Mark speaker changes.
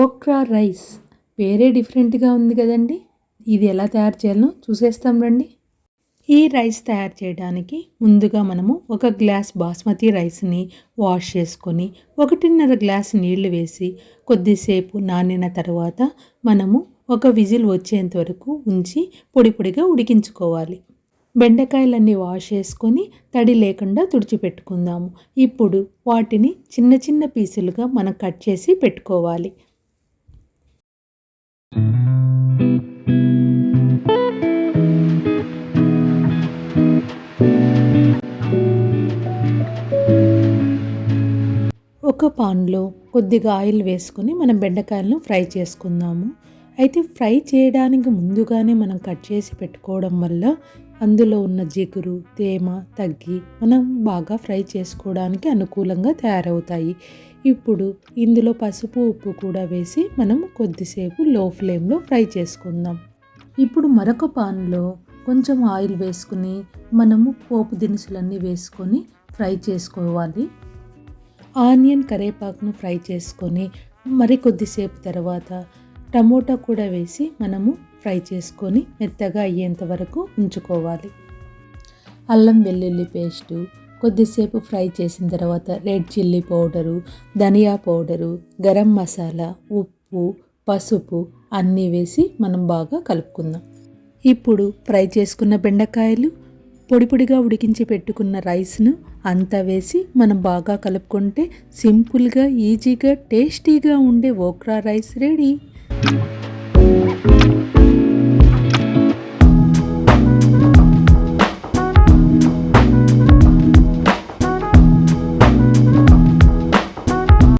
Speaker 1: Okra rice వేరే డిఫరెంట్గా ఉంది కదండి. ఇది ఎలా తయారు చేయాలో చూసేస్తాం రండి. ఈ రైస్ తయారు చేయడానికి ముందుగా మనము ఒక గ్లాస్ బాస్మతి రైస్ని వాష్ చేసుకొని ఒకటిన్నర గ్లాస్ నీళ్ళు వేసి కొద్దిసేపు నానిన తర్వాత మనము ఒక విజిల్ వచ్చేంత వరకు ఉంచి పొడి పొడిగా ఉడికించుకోవాలి. బెండకాయలన్నీ వాష్ చేసుకొని తడి లేకుండా తుడిచిపెట్టుకుందాము. ఇప్పుడు వాటిని చిన్న చిన్న పీసులుగా మనం కట్ చేసి పెట్టుకోవాలి. ఒక పాన్లో కొద్దిగా ఆయిల్ వేసుకొని మనం బెండకాయలను ఫ్రై చేసుకుందాము. అయితే ఫ్రై చేయడానికి ముందుగానే మనం కట్ చేసి పెట్టుకోవడం వల్ల అందులో ఉన్న జిగురు తేమ తగ్గి మనం బాగా ఫ్రై చేసుకోవడానికి అనుకూలంగా తయారవుతాయి. ఇప్పుడు ఇందులో పసుపు ఉప్పు కూడా వేసి మనం కొద్దిసేపు లో ఫ్లేమ్లో ఫ్రై చేసుకుందాం. ఇప్పుడు మరొక పాన్లో కొంచెం ఆయిల్ వేసుకుని మనము పోపు దినుసులన్నీ వేసుకొని ఫ్రై చేసుకోవాలి. ఆనియన్ కరేపాకును ఫ్రై చేసుకొని మరి కొద్దిసేపు తర్వాత టమోటా కూడా వేసి మనము ఫ్రై చేసుకొని మెత్తగా అయ్యేంత వరకు ఉంచుకోవాలి. అల్లం వెల్లుల్లి పేస్టు కొద్దిసేపు ఫ్రై చేసిన తర్వాత రెడ్ చిల్లీ పౌడరు ధనియా పౌడరు గరం మసాలా ఉప్పు పసుపు అన్నీ వేసి మనం బాగా కలుపుకుందాం. ఇప్పుడు ఫ్రై చేసుకున్న బెండకాయలు పొడి పొడిగా ఉడికించి పెట్టుకున్న రైస్ను అంతా వేసి మనం బాగా కలుపుకుంటే సింపుల్గా ఈజీగా టేస్టీగా ఉండే okra rice ready. Thank you.